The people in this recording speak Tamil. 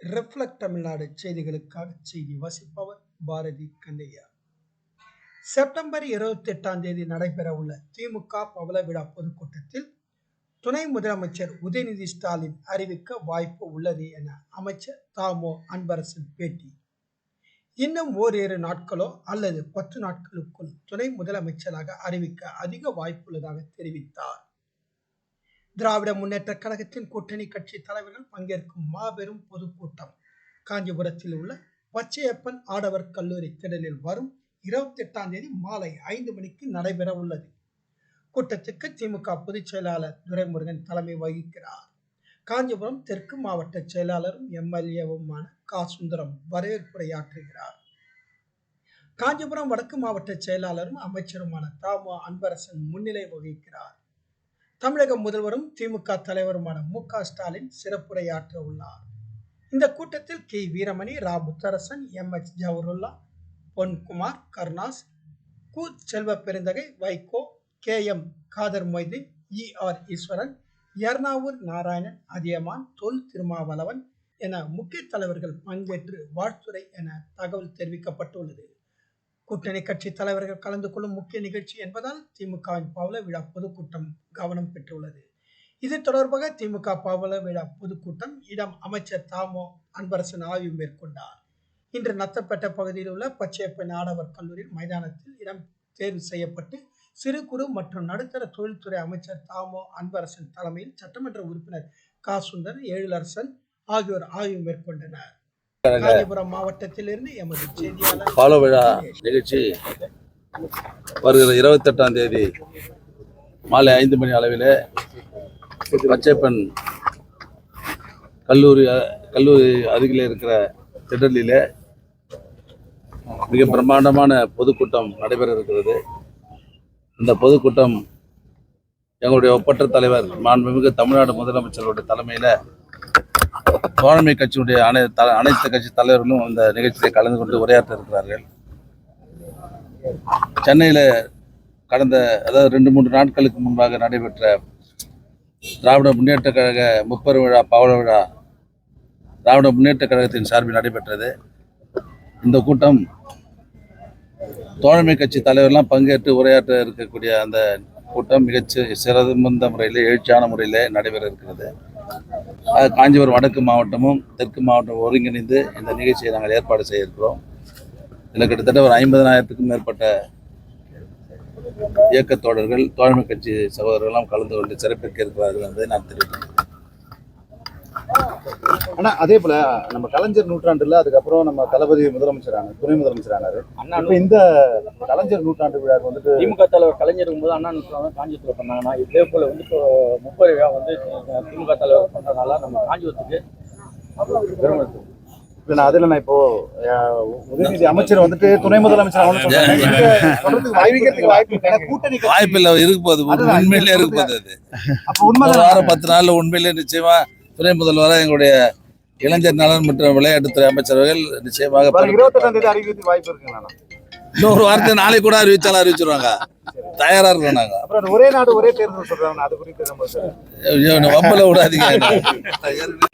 ரிஃப்ளெக்ட் தமிழ்நாடு செய்திகளுக்காக செய்தி வாசிப்பவர் பாரதி கந்தையா. செப்டம்பர் இருபத்தி எட்டாம் தேதி நடைபெறவுள்ள திமுக பவள விழா பொதுக்கூட்டத்தில் துணை முதலமைச்சர் உதயநிதி ஸ்டாலின் அறிவிக்க வாய்ப்பு உள்ளது என அமைச்சர் தாமோ அன்பரசன் பேட்டி. இன்னும் ஓரிரு நாட்களோ அல்லது பத்து நாட்களுக்குள் துணை முதலமைச்சராக அறிவிக்க அதிக வாய்ப்புள்ளதாக தெரிவித்தார். திராவிட முன்னேற்ற கழகத்தின் கூட்டணி கட்சி தலைவர்கள் பங்கேற்கும் மாபெரும் பொதுக்கூட்டம் காஞ்சிபுரத்தில் உள்ள பச்சையப்பன் ஆடவர் கல்லூரி திடலில் வரும் இருபத்தி எட்டாம் தேதி மாலை ஐந்து மணிக்கு நடைபெற உள்ளது. கூட்டத்திற்கு திமுக பொதுச் செயலாளர் துரைமுருகன் தலைமை வகிக்கிறார். காஞ்சிபுரம் தெற்கு மாவட்ட செயலாளரும் எம்எல்ஏவுமான கா. சுந்தரம் வரவேற்புரையாற்றுகிறார். காஞ்சிபுரம் வடக்கு மாவட்ட செயலாளரும் அமைச்சருமான தாமோ அன்பரசன் முன்னிலை வகிக்கிறார். தமிழக முதல்வரும் திமுக தலைவருமான மு க ஸ்டாலின் சிறப்புரையாற்ற உள்ளார். இந்த கூட்டத்தில் K Veeramani Ra Mutharasan M H Jawahirullah Ponkumar Karunas Ku Selva Perunthagai Vaiko K M Kader Mohideen E R Eswaran Ernavur Narayanan Athiyaman Thol Thirumavalavan என முக்கிய தலைவர்கள் பங்கேற்று வாழ்த்துரை என தகவல் தெரிவிக்கப்பட்டுள்ளது. கூட்டணி கட்சி தலைவர்கள் கலந்து கொள்ளும் முக்கிய நிகழ்ச்சி என்பதால் திமுகவின் பவள விழா பொதுக்கூட்டம் கவனம் பெற்றுள்ளது. இது தொடர்பாக திமுக பவள விழா பொதுக்கூட்டம் இடம் அமைச்சர் தாமோ அன்பரசன் ஆய்வு மேற்கொண்டார். இன்று நத்தப்பட்ட பகுதியில் உள்ள பச்சையப்பன் ஆடவர் கல்லூரி மைதானத்தில் இடம் தேர்வு செய்யப்பட்டு சிறு குறு மற்றும் நடுத்தர தொழில்துறை அமைச்சர் தாமோ அன்பரசன் தலைமையில் சட்டமன்ற உறுப்பினர் கா. சுந்தர் எழிலரசன் ஆகியோர் ஆய்வு மேற்கொண்டனர். காஞ்சிபுரம் மாவட்டத்திலிருந்து எமது செய்தியாளர் விழா நிகழ்ச்சி வருகிற இருபத்தெட்டாம் தேதி மாலை ஐந்து மணி அளவில் பச்சைப்பன் கல்லூரி கல்லூரி அருகில் இருக்கிற திடலில் மிக பிரம்மாண்டமான பொதுக்கூட்டம் நடைபெற இருக்கிறது. இந்த பொதுக்கூட்டம் எங்களுடைய ஒப்பற்ற தலைவர் மாண்புமிகு தமிழ்நாடு முதலமைச்சருடைய தலைமையில் தோழமை கட்சியுடைய அனை அனைத்து கட்சி தலைவர்களும் அந்த நிகழ்ச்சியில் கலந்து கொண்டு உரையாற்ற இருக்கிறார்கள் சென்னையில் கடந்த அதாவது ரெண்டு மூன்று நாட்களுக்கு முன்பாக நடைபெற்ற திராவிட முன்னேற்ற கழக முப்பெரு விழா பவள விழா திராவிட முன்னேற்ற கழகத்தின் சார்பில் நடைபெற்றது. இந்த கூட்டம் தோழமை கட்சி தலைவர்லாம் பங்கேற்று உரையாற்ற இருக்கக்கூடிய அந்த கூட்டம் மிகச் சிறந்த முறையில் எழுச்சியான முறையில் நடைபெற இருக்கிறது. காஞ்சிபுரம் வடக்கு மாவட்டமும் தெற்கு மாவட்டம் ஒருங்கிணைந்து இந்த நிகழ்ச்சியை நாங்கள் ஏற்பாடு செய்திருக்கிறோம். இதில் கிட்டத்தட்ட ஒரு ஐம்பதனாயிரத்துக்கும் மேற்பட்ட இயக்க தோழர்கள் தோழமை கட்சி சகோதரர்கள்லாம் கலந்து கொண்டு சிறப்பிக்க இருக்கிறார்கள் என்பதை நான் தெரிவிக்கிறேன். ஆனா அதே போல நம்ம கலைஞர் நூற்றாண்டுல அதுக்கப்புறம் நம்ம தளபதி முதலமைச்சர் ஆனார் துணை முதலமைச்சர் ஆனாரு. அண்ணா இப்ப இந்த கலைஞர் நூற்றாண்டு விழாக்கு வந்துட்டு திமுக தலைவர் கலைஞர் இருக்கும்போது அண்ணா நூற்றாண்டு காஞ்சிபுரத்தில் பண்ணாங்கன்னா இதே போல வந்து இப்போ முப்பது விழா வந்து திமுக தலைவர் பண்றதுனால நம்ம காஞ்சிபுரத்துக்கு பெருமை இருக்கு. இல்ல நான் அதுல நான் இப்போ உதயநிதி அமைச்சர் வந்துட்டு துணை முதலமைச்சர். இங்க சொல்றதுக்கு வாய்ப்பு வாய்ப்பு கூட்டணி வாய்ப்பில்லை இருக்க போகுது உண்மையிலே இருக்க போகுது அது. அப்ப ஒரு உண்மைதான் வாரம் பத்து நாள்ல உண்மையிலே நிச்சயமா துணை முதல்வராக எங்களுடைய இளைஞர் நலன் மற்றும் விளையாட்டுத்துறை அமைச்சர்கள் நிச்சயமாக இன்னொரு வார்த்தை நாளைக்கு கூட அறிவிச்சாலும் அறிவிச்சிருவாங்க. தயாரா இருக்கோம் நாங்க. ஒரே நாடு ஒரே தேர்தல் சொல்றாங்க அது குறித்து வம்பல விடாதீங்க.